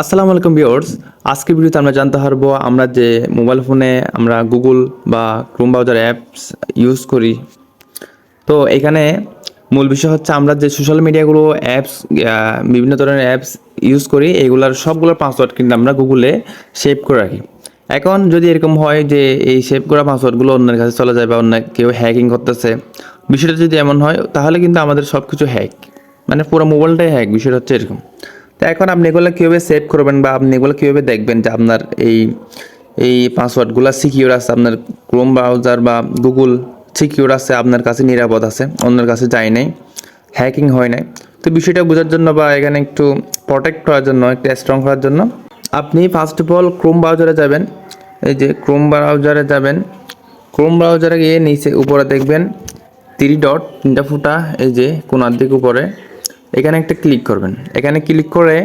আসসালামু আলাইকুম ভিউয়ার্স। আজকের ভিডিওতে আমরা জানতে পারব আমরা যে মোবাইল ফোনে আমরা গুগল বা ক্রোম ব্রাউজার অ্যাপস ইউজ করি। তো এখানে মূল বিষয় হচ্ছে আমরা যে সোশ্যাল মিডিয়াগুলো অ্যাপস বিভিন্ন ধরনের অ্যাপস ইউজ করি, এগুলার সবগুলোর পাসওয়ার্ড কিন্তু আমরা গুগলে সেভ করে রাখি। এখন যদি এরকম হয় যে এই সেভ করা পাসওয়ার্ডগুলো অন্যের কাছে চলে যায় বা অন্য কেউ হ্যাকিং করতেছে, বিষয়টা যদি এমন হয়, তাহলে কিন্তু আমাদের সব কিছু হ্যাক মানে পুরো মোবাইলটাই হ্যাক বিষয়টা হচ্ছে এরকম। তো এখন আপনি এগুলো কীভাবে সেভ করবেন বা আপনি এগুলো কীভাবে দেখবেন যে আপনার এই এই পাসওয়ার্ডগুলো সিকিউর আছে? আপনার ক্রোম ব্রাউজার বা গুগল সিকিউর আছে, আপনার কাছে নিরাপদ আছে, অন্যের কাছে যায় নাই হ্যাকিং হয় নাই। তো বিষয়টা বোঝার জন্য বা এখানে একটু প্রোটেক্ট করার জন্য, একটু স্ট্রং করার জন্য, আপনি ফার্স্ট অফ অল ক্রোম ব্রাউজারে যাবেন। এই যে ক্রোম ব্রাউজারে যাবেন। ক্রোম ব্রাউজারে গিয়ে নিচে উপরে দেখবেন তিরি ডট তিনটা ফুটা, এই যে কোনার দিক উপরে। এখানে একটা ক্লিক করবেন। এখানে ক্লিক করে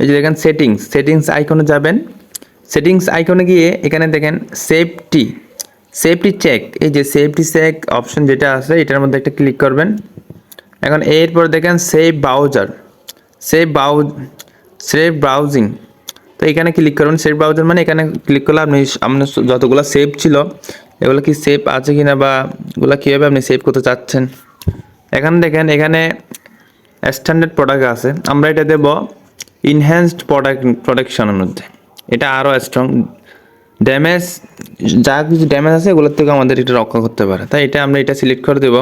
এই যে দেখেন সেটিংস সেটিংস আইকনে যাবেন। সেটিংস আইকনে গিয়ে এখানে দেখেন সেফটি সেফটি চেক এই যে সেফটি চেক অপশন যেটা আছে, এটার মধ্যে একটা ক্লিক করবেন। এখন এরপর দেখেন save browser save brow save browsing তো এখানে ক্লিক করবেন সেভ ব্রাউজার মানে এখানে ক্লিক করলে আপনি আপনার যতগুলো সেভ ছিল, এগুলো কি সেভ আছে কিনা বা এগুলো কীভাবে আপনি সেভ করতে চাচ্ছেন। এখানে দেখেন এখানে স্ট্যান্ডার্ড প্রোডাক্ট আছে। আমরা এটা দেব ইনহ্যান্সড প্রোডাক্ট প্রোটেকশনের মধ্যে। এটা আরও স্ট্রং ড্যামেজ যা কিছু ড্যামেজ আছে, এগুলোর থেকে আমাদের এটা রক্ষা করতে পারে। তাই এটা আমরা এটা সিলেক্ট করে দেব।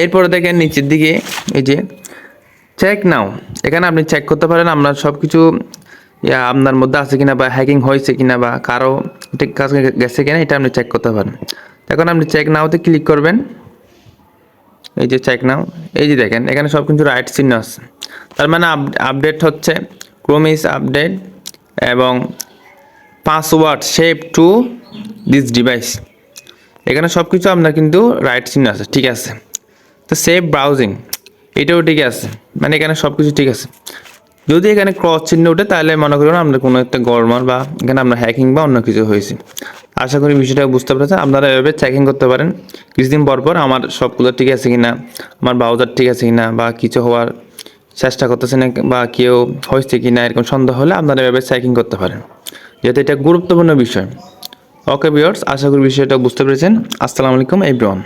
এরপরে দেখেন নিচের দিকে, এই যে চেক নাও এখানে আপনি চেক করতে পারেন আপনার সব কিছু আপনার মধ্যে আছে কিনা বা হ্যাকিং হয়েছে কিনা বা কারও ঠিক কাছে গেছে কিনা, এটা আপনি চেক করতে পারেন। এখন আপনি চেক নাওতে ক্লিক করবেন। এই যে চেক নাও। এই যে দেখেন, এখানে সব কিছু রাইট চিহ্ন আছে। তার মানে আপডেট হচ্ছে ক্রোম ইজ আপডেট এবং password save to this device এখানে সব কিছু আপনার কিন্তু রাইট চিহ্ন আছে, ঠিক আছে? তো সেভ ব্রাউজিং এটাও ঠিক আছে। মানে এখানে সব কিছু ঠিক আছে। যদি এখানে ক্রস চিহ্ন ওঠে, তাহলে মনে করুন আপনার কোনো একটা গরমার বা এখানে আপনার হ্যাকিং বা অন্য কিছু হয়েছে। আশা করি বিষয়টা বুঝতে পেরেছেন। আপনারা এভাবে চেকিং করতে পারেন। কিছুদিন পর পর আমার সবগুলো ঠিক আছে কি না আমার ব্রাউজার ঠিক আছে কি না বা কিছু হওয়ার চেষ্টা করতেছে না বা কেউ হয়েছে কি না এরকম সন্দেহ হলে আপনারা এভাবে চেকিং করতে পারেন। যেহেতু এটা গুরুত্বপূর্ণ বিষয়। ওকে বিয়ার্স আশা করি বিষয়টা বুঝতে পেরেছেন। আসসালামু আলাইকুম এভরিওয়ান